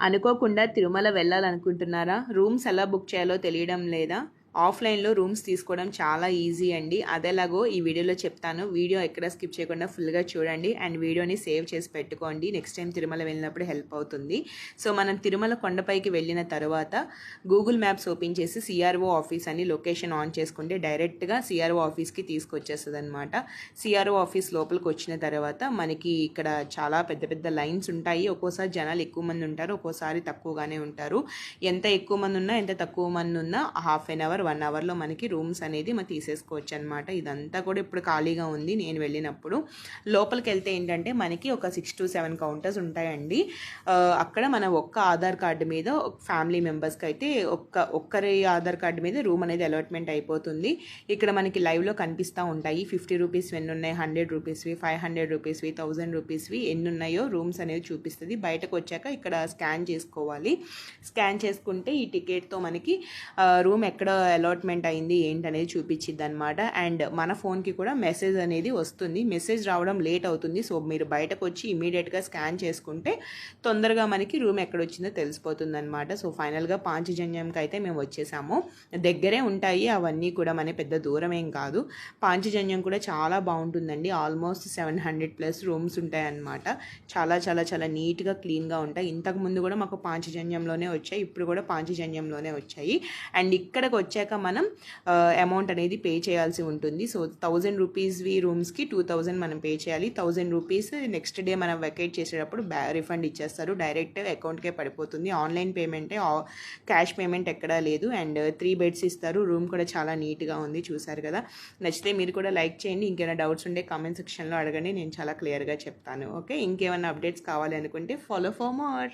అనుకోకుండా తిరుమల వెళ్ళాలనుకుంటున్నారా? రూమ్స్ ఎలా బుక్ చేయాలో తెలియడం లేదా? ఆఫ్లైన్లో రూమ్స్ తీసుకోవడం చాలా ఈజీ అండి. అదేలాగో ఈ వీడియోలో చెప్తాను. వీడియో ఎక్కడ స్కిప్ చేయకుండా ఫుల్గా చూడండి. అండ్ వీడియోని సేవ్ చేసి పెట్టుకోండి. నెక్స్ట్ టైం తిరుమల వెళ్ళినప్పుడు హెల్ప్ అవుతుంది. సో మనం తిరుమల కొండపైకి వెళ్ళిన తర్వాత గూగుల్ మ్యాప్స్ ఓపెన్ చేసి సిఆర్ఓ ఆఫీస్ అని లొకేషన్ ఆన్ చేసుకుంటే డైరెక్ట్గా సిఆర్ఓ ఆఫీస్కి తీసుకొచ్చేస్తుంది అనమాట సిఆర్ఓ ఆఫీస్ లోపలికి వచ్చిన తర్వాత మనకి ఇక్కడ చాలా పెద్ద పెద్ద లైన్స్ ఉంటాయి. ఒక్కోసారి జనాలు ఎక్కువ మంది ఉంటారు. ఒక్కోసారి తక్కువగానే ఉంటారు. ఎంత ఎక్కువ మంది ఉన్నా ఎంత తక్కువ మంది ఉన్నా హాఫ్ అన్ అవర్ వన్ అవర్లో మనకి రూమ్స్ అనేది మనం తీసేసుకోవచ్చు అనమాట ఇదంతా కూడా ఇప్పుడు ఖాళీగా ఉంది. నేను వెళ్ళినప్పుడు లోపలికి వెళ్తే ఏంటంటే మనకి ఒక సిక్స్ టు సెవెన్ కౌంటర్స్ ఉంటాయండి. అక్కడ మన ఒక్క ఆధార్ కార్డు మీద ఫ్యామిలీ మెంబర్స్కి అయితే ఒక్క ఒక్కరి ఆధార్ కార్డు మీద రూమ్ అనేది అలాట్మెంట్ అయిపోతుంది. ఇక్కడ మనకి లైవ్లో కనిపిస్తూ ఉంటాయి. ఫిఫ్టీ రూపీస్ ఎన్ని ఉన్నాయి? హండ్రెడ్ రూపీస్వి ఫైవ్ హండ్రెడ్ రూపీస్వి థౌజండ్ రూపీస్వి ఎన్ని ఉన్నాయో రూమ్స్ అనేది చూపిస్తుంది. బయటకు వచ్చాక ఇక్కడ స్కాన్ చేసుకోవాలి. స్కాన్ చేసుకుంటే ఈ టికెట్తో మనకి రూమ్ ఎక్కడ అలాట్మెంట్ అయింది ఏంటనేది చూపించిద్ది అనమాట అండ్ మన ఫోన్కి కూడా మెసేజ్ అనేది వస్తుంది. మెసేజ్ రావడం లేట్ అవుతుంది. సో మీరు బయటకు వచ్చి ఇమీడియట్గా స్కాన్ చేసుకుంటే తొందరగా మనకి రూమ్ ఎక్కడ వచ్చిందో తెలిసిపోతుంది అనమాట సో ఫైనల్గా పాంచజన్యంకి అయితే మేము వచ్చేసాము. దగ్గరే ఉంటాయి. అవన్నీ కూడా మన పెద్ద దూరం ఏం కాదు. పాంచజన్యం కూడా చాలా బాగుంటుందండి. Almost seven hundred plus rooms ఉంటాయన్నమాట. చాలా చాలా చాలా నీట్గా క్లీన్గా ఉంటాయి. ఇంతకు ముందు కూడా మాకు పాంచజన్యంలోనే వచ్చాయి. ఇప్పుడు కూడా పాంచజన్యంలోనే వచ్చాయి. అండ్ ఇక్కడికి వచ్చాక మనం అమౌంట్ అనేది పే చేయాల్సి ఉంటుంది. సో థౌజండ్ రూపీస్వి రూమ్స్కి టూ థౌజండ్ మనం పే చేయాలి. థౌజండ్ రూపీస్ నెక్స్ట్ డే మనం వెకేట్ చేసేటప్పుడు బ్యా రిఫండ్ ఇచ్చేస్తారు. డైరెక్ట్ అకౌంట్కే పడిపోతుంది. ఆన్లైన్ పేమెంటే క్యాష్ పేమెంట్ ఎక్కడా లేదు. అండ్ త్రీ బెడ్స్ ఇస్తారు. రూమ్ కూడా చాలా నీట్గా ఉంది చూసారు కదా. నచ్చితే మీరు కూడా లైక్ చేయండి. ఇంకేమైనా డౌట్స్ ఉంటే కామెంట్ సెక్షన్లో అడగండి. నేను చాలా క్లియర్గా చెప్తాను. ఓకే ఇంకేమైనా అప్డేట్స్ కావాలి అనుకుంటే ఫాలో ఫర్ మోర్